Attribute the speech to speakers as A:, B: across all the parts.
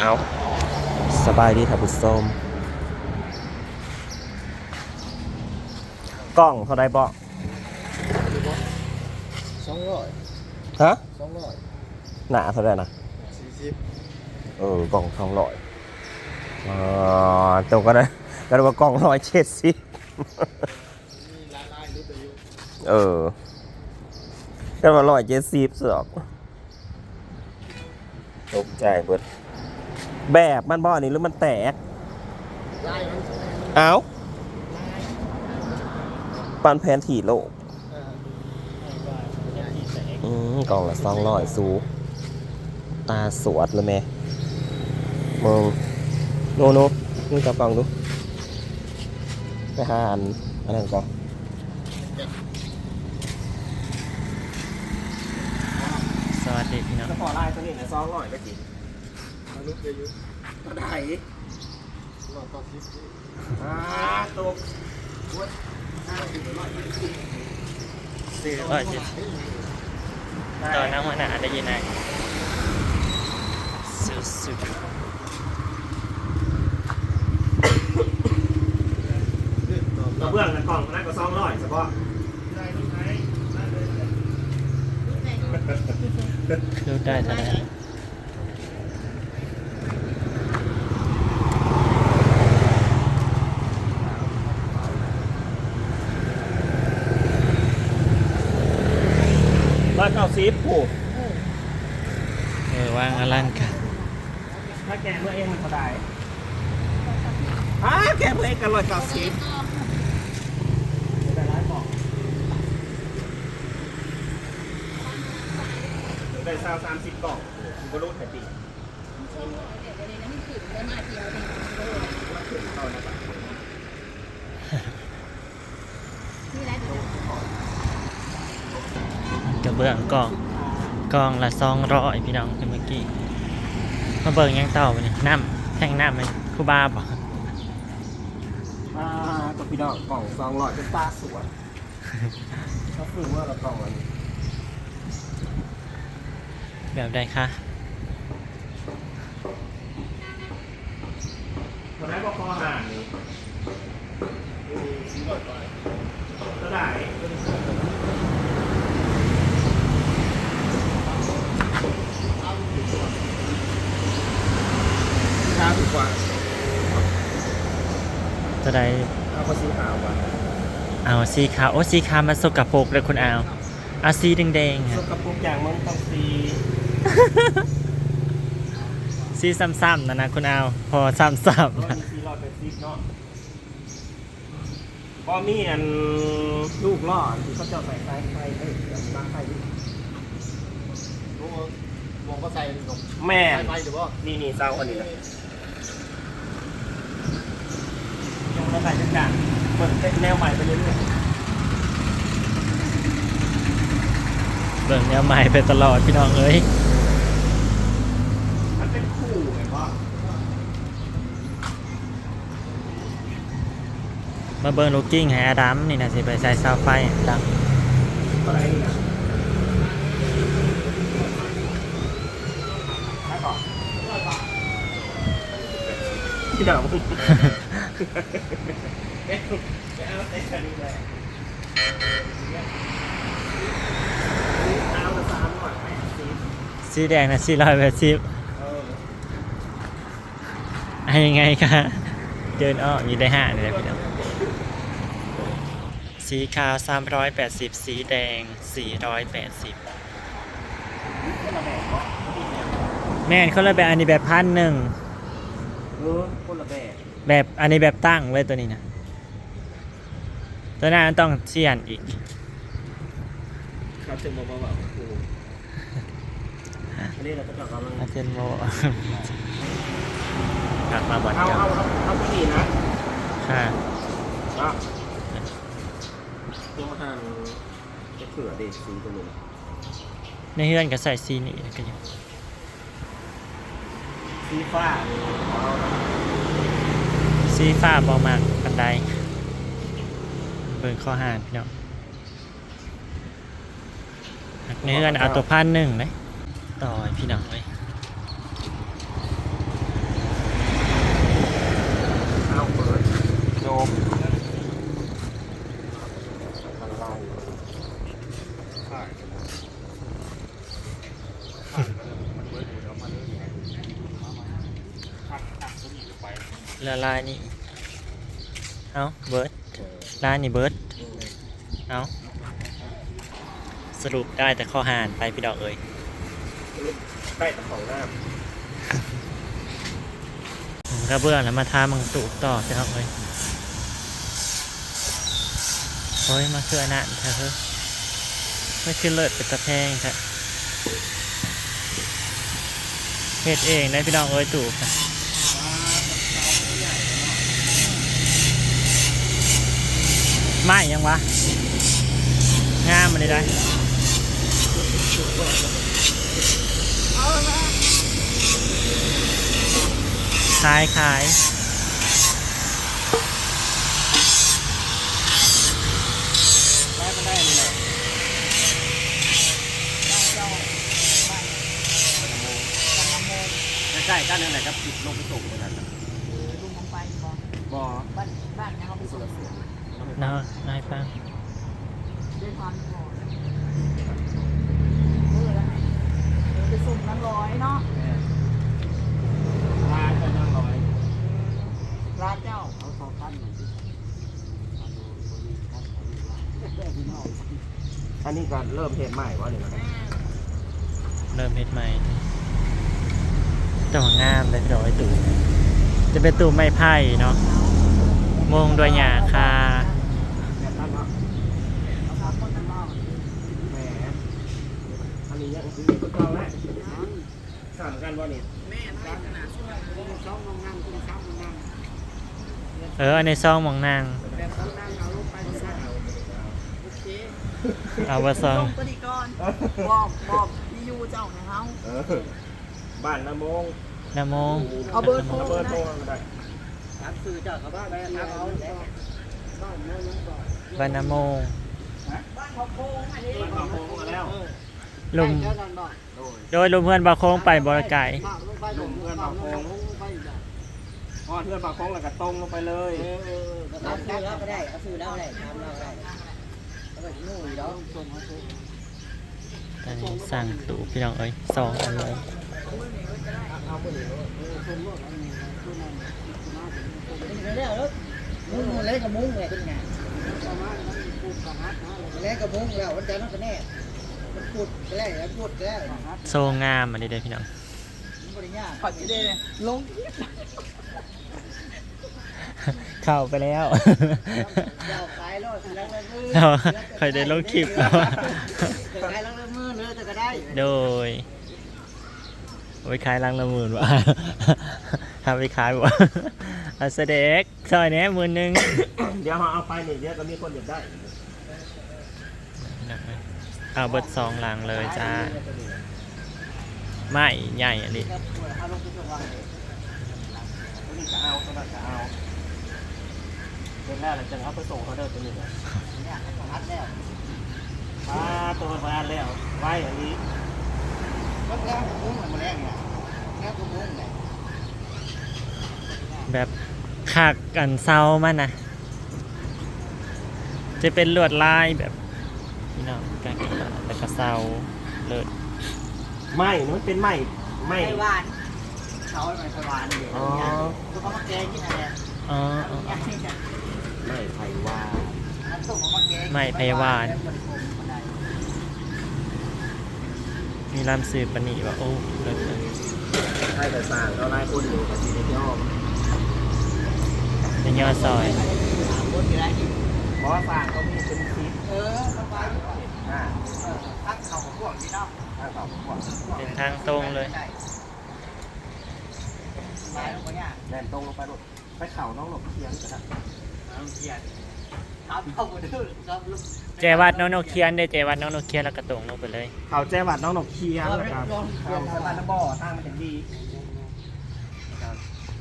A: เอาสบายดีท่านผู้ชมกล้องเท่าไรบ่
B: สองร้อย
A: ฮะ
B: สองร้อย
A: หนาเท่าไรนะ
B: สี่สิบ
A: เออกล่องสองร้อยอ่าตัวก็ได้ก็ได้ว่ากล่องร้อยเจ็ดสิบ
B: มีลายลายรูปอายุ
A: เออก็ว่าร้อยเจ็ดสิบสอกตกใจเบิด แบบมันบ่อนี่หรือมันแตก
B: ลายมัน
A: เอาปันแผนถี่โลก
B: เออ
A: อืมกล่องละสองร้อยสูตาสวดเลยแม่มึงโนโนนี่กับกล่องดูไปหาอันอันนั้นก่อน
C: สวัสดีพี่น้อง
A: จะขอไล่ตัวนี้นะสองร้อยไปกิน
B: เอารูปอายุ
A: ก็ได้
B: ร้อยเก้าสิบ
A: อ่าตก
C: ซื้อร้อยเจ็ดสิบตอนนั่งหัวหน้าได้ยินไหมสุดสุด
A: กระเบื้องกับกล่องนั้นก็สองร้อยเฉพาะ
C: ดูได้เท่าไหร่
A: ร้อยเก้า สิบผู้
C: เออว่างอลังกัน
A: ถ้าแกเมื่อเองมันเท่าไหร่ฮะแกเมื่อเองกันร้อยเก้าสิบได้ร้ายบอกได้สาวสามสิบกล่องบรุษแต่ปี
C: กระเบื้องกล่องกล่องละสองร้อยพี่น้องเมื่อกี้มาเบิ่งยังเต่าไปเนี่ยน้ำแท่งน้ำไหมครูบาบอก
A: อ่ากับพี่น้องกล่องสองร้อยเป็นตาสวยก็คือว่าเรากล่องอันนี้
C: แบบใดคะ
A: วันนั้นก็คอห่านนี่ก็ได้ช้าดีกว่า
C: จะได้
A: เอาก็สีขาวกว่า
C: เอา สีขาวโอ้สีขาวมาสกปรกเลยคุณเอาเอาสีแดงๆ
A: ส
C: อะ
A: กปรกอย่างมันต้องสี
C: สีซ้ำๆนะนะคุณเอาพอซ้ำ
A: ร้อย
C: ๆนะ
A: มีสีรอดเป็นสีเนาะพอมีอันลูกล่อที่เขาจะใส่ไฟไฟเอ้ยตั้งไฟอยู่
B: รู้มองก็ใส่ลง
A: แม่
B: ใส่
A: น
B: ไปหรือว่า
A: นี่นี่เศร้าอันนี้นะยังไม่ใส่จังกันเหมือนเป็นแนวใหม่ไปเรื่อย
C: เบิ่งแนวใหม่ไปตลอดพี่น้องเอ้ย
A: ๆมันเป็นคู่ไงว่า
C: มาเบิ่งลูกกิ้งให้อาดัมนี่นะสิไปใส่เสาไฟดัง
A: อะไรนี่นะให้ก่อนพี่ดาวเอ๊ะ สีแด
C: งนะสี่ร้อยแปดสิบ
A: เออ
C: ให้ยังไงคะเดินอ้อมอยู่ได้ห้าเลยนะพี่น้องสีขาวสามร้อยแปดสิบสีแดงสี่ร้อยแปดสิบ
A: คนละแบบเนาะ
C: แม่นเขาเลยแบบอันนี้แบบพันหนึ่ง
A: เออคนละแบบ
C: แบบอันนี้แบบตั้งเลยตัวนี้นะตัวนั้นต้องเชียนอีก
A: ครับถึงบอกว่าแบบโอ้โหอันนี้เราก็จะกำลัง
C: อาเจนโมกลับมาบอด
A: เอา
C: เก่า
A: เอาเอาเอาตัวนี้นะ
C: ค่ะ
A: อะตัวห่างจะเผื่อเด็กสีตัวนี้นะ
C: ในเฮือนก็ใส่ซีนี่ก็ยัง
A: สีฟ้าเอาละ
C: ซีฟ้าบอมากปันไดเบิ่งข้อหานพี่น้องในเฮือนเอาตัวพันหนึ่งเลย ต่อพี่น้องเลยเอาเปิดโยมละลายนี่ เอาเบิร์ดลายนี่เบิร์ดเอาสรุปได้แต่ข้อหานไปพี่ดอกเอ๋ย
A: ใกล้ตะของน้
C: กระเบื้องแล้วมาทามังสูบต่อพี่ดอกเอ้ยโอ้ยมาเชื่อนั่นเถอะเฮ้ยไม่คือเลิศเป็นตะแพงค่ะเฮ็ดเองได้พี่น้องเอ้ยตู่ค่ะไม่ยังวะงามมันได้ได้ ขายขายำ
A: ได้ก็ได้นี่แหละใกล้ๆกันนั่นแหละครับติดลงไปส่งเลยนะ
D: ลุงลงไปบอก
A: บ่อ
D: บ้านบ้านยังเอาไปส่งเสีย
C: เนาะนายฟัง
D: ด้วยความหอเมื่อแล้วไงเดี๋ยวไปส่งน้ำร้อยเนาะ
A: ร้านก็นั่งร้อย
D: ร้านเจ้า
B: เอาสองพันหน่อยสิ
A: อันนี้ก็เริ่มเทศใหม่วะเนี่ยนะ
C: เริ่มเฮ็ดใหม่แต่ว่างามเลยพี่ดอกไอ้ตู่จะเป็นตู่ไม้ไผ่เนาะมงด้วยหญ้าคา
A: แบบนั้นเนาะ
D: เอาสามคนกันเล่า
A: แหมอันนี้ยังคือตัวเก่าแล้วสามกันวะนี่
D: แม่ไม่ขนาดช่วย
B: คุณสองน้องนั่งคุณสามน้องนั่ง
C: เอออันในซองหมองนาง
B: แบบต้องนั่งเอาลงไปซะโอเค
C: เอาว่าซอง
D: ลงตัวดีก่อนบอกบอกพี่ยูเจ้าให้เฮา
A: เออบ้านละโมง
C: นะโมง
D: เอาเบอร์โทร
A: เบอร์โทร
D: ได้
A: ได้
B: ถามสื่อเจ้าเขาบ้านได้ครับเอาบ้านแม่ยังบอก
C: บานาโมง
D: บ้านเขาโค้งอันนี้
A: บ้านละโมงมาแล้ว
C: ลุม
B: เจ้านั่นบอก
A: โดย
C: โดยลุมเพื่อนบาโค้งไปบริไก่
B: มากลงไปลงเพื่อนบอกลงไปจ้ะ
A: พอเพื่อนปากคลองแล้วก็ตรงลงไปเลย
B: เออเออ
E: เอาซื้อแล้วก็ได้เอาซื้อแล้วก็ได้ทำแล้วก็ได้แล้วก็นู่นอีกแล้ว
B: ส่งมาส่ง
C: ตอนนี้สั่งตู่พี่น้องเอ้ยสองอันเลย
A: เอาไปเลย
B: ส่งรถอันนี้ส่งนั่นส่งมาถึงส่ง
E: นี่ก็แล้วแล้วมุ้งมุ้งเลยกับมุ้งเลยเป็นไง
B: ประมาณนั้นปูกระหัดนะ
E: แล้วกับมุ้งแล้ววันจันทร์มันก็แน่มันพูดไปแล้วแล้วพูดไปแล้ว
C: โซงามอันนี้เด้อพี่น้อง
E: มันบริญญา
D: ขอจีเดเลยลง
C: เข้าไปแล้ว
E: ยาวขายรอดแล้วแล้วมือ
C: เอาใครได้ลงคลิปแล้ว
E: ขายแล้วแล้วมือเลยแต่ก็ได้
C: โดยโอ้ยขายลังละหมื่นวะทำไปขายบ่อาเสเด็กซอยแหนี้หมื่นหนึ่ง
A: เดี๋ยวเอาไปนี่เดี๋ยวก็มีคนอยากได้
C: เอาเบิดสองหลังเลยจ้า ไม่ใหญ่อันนี้
E: เอาลงไปส่งวางเลย
A: ตัวนี้จะเอาตัวนั้นจะเอาเป็นแรกเลยจะเอาไปส่งเขาเด้อตัวนี้เนี่ย
E: เนี่ยสองอันแล้ว
A: มาตัวมาแล้วไว้อันนี้
E: มันแล้วมุ้งมันมาแล้วไงแล้วก็มุ้งไง
C: แบบขากกันเซามันนะจะเป็นลวดลายแบบพี่น้องกางเกงแล้วก็เซาเลิศ
A: ไม้นู้นเป็นไม้ไม้
E: ไม้หวานเขาไม้หวานเดี๋ยว
A: อ๋อ
E: ตัวเขามาแกงที่ไหนเนี่ย
C: อ๋ออ๋อ
E: อย่างนี้จะ
A: ไม้ไผ่ว่า
E: น้ำต้มเขามาแกง
C: ไม่ไพวานมีลำสืบปนีว่าโอ้เลิศเลย
A: ใช่แต่สร้างเราไล่คนอยู่กับสีในย่อม
C: เป็นยอดซอย
E: คนอยู่ไรกิน
A: เพราะว่าสร้างเขามีเป็นซีด
E: เออสบายอยู่
A: อ่า
E: เออพักเข่าของพวกนี้เนาะ
A: ถ้าเขาบอกว่า
C: เป็นทางตรงเลย
E: ใช่สบายแล้วก็เนี่ย
A: แน่นตรงลงไปหมดไปเข่าน้องหลบเทียงกัน นะ
E: เอาเกียร์ทำเข้าหมดเลยครับลูก
C: เจวัดน้องโนเคียนได้เจวัดน้องโนเคียนแล้วกระตรงลงไปเลย
A: เขาแจ้วัดน้องหลบเทียนะครับเขาสะพานน้ำบ่อทางมันถึงดีนะครับ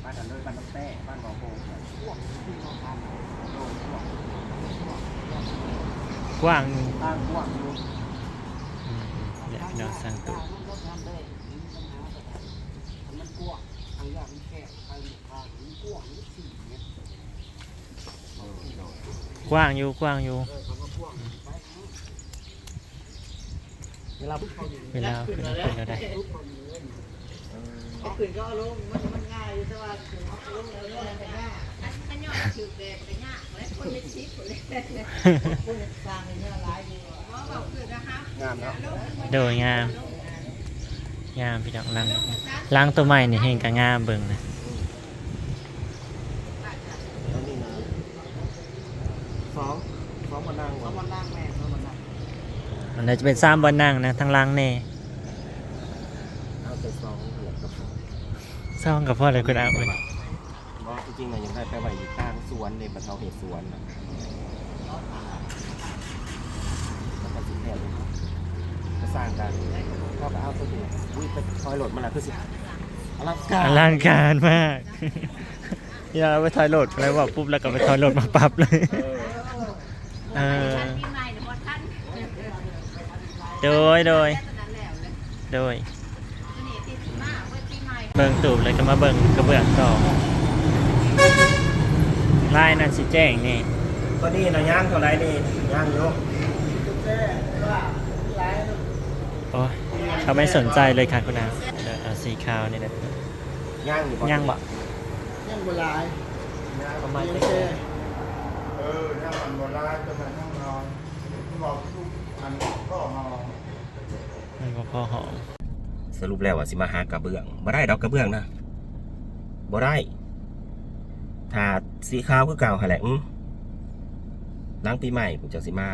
A: บ้านกันเลยบ้านน้ำแต้บ้านบ่อโป่งพวกที่เขาทำโดนพวก
C: กว้าง
A: ตั้งพวกอยู่
C: อืมเดี๋ยวพี่น้องสั่งตัว
B: มันกว้างทางยากมันแคบทางทางมันกว้างมันสี่เมตร
A: เออโดน
C: กว้างอยู่กว้างอยู่
B: เออคำว่ากว้างไป
A: เวลา
C: เวลาขึ้นขึ้นแล้วได้
E: เอาขึ้นก็เอาลงมันมันง่ายอยู่แต่ว่าถึงเอาลงแล้วเนี่ยมันง่าย
D: อันยอดถือแดดไปยากและคนในชิปคนเลย
E: คนสร้างเนี่ยหลายอยู่
D: ว่าแบบคือนะคะ
A: งามเนาะ
C: โดยงามงามพี่น้องล้างล้างตัวใหม่นี่เฮงก็งามเบิ่งนะ
A: แล้วนี่นะสองสองมานั่ง
E: เขามานั่งแม่เขามานั่ง
C: มันน่าจะเป็นซ้ำบนนั่งนะทั้งล้างแน่
A: เอาแต่สองเหลือกับ
C: ซ่องกับพ่อเลยคุณอาเว้ย
A: ว่าจริงๆอะยังได้ไปไว้อยู่กลางสวนในบรรเทาเหตุสวนนะแล้วก็สิแค่เลยก็สร้างกันก็ไปเอาตัวนี้อุ้ยไปคอยโหลดมันละคือสิอลังการ
C: อลังการมากอย่าไปถอยโหลดแล้วบอกปุ๊บแล้วก็ไปถอยโหลดมาปรับเลย
A: เออ
C: เออ
D: ท่านปีใหม่หรือว่าท่าน
C: โดยโดย
D: ตอนนั้นแล้วเลย
C: โดย
D: ตัวนี้ติดมากเว้ยปีใหม่
C: เบิ่งตูบเลยก็มาเบิ่งกระเบื้องต่อลายนั่นสิแจ้งนี่
A: ก็นี่นะย่างเท่าไรนี่ย่างโยก
C: โอ้ยเขาไม่สนใจเลยค่ะคุณอาเดี๋ยวเอาสีขาวนี่แหละ
A: ย่างอยู่
C: ย่างบ่
E: ยังโบราณ
C: ประมาณ
E: โอ
C: นี้
E: เค
B: เออย่างมันโบราณจะมาห้องนอนบอกทุกอันก็นอน
C: มั นก็พอหอม
A: สรุปแล้วว่าสิมาหากระเบื้องบ่ได้ดอกกระเบื้องนะบ่ได้ถ้าสีขาวคือเก่าหะแหละอื้อหล้างปีใหม่ผมจะสิมา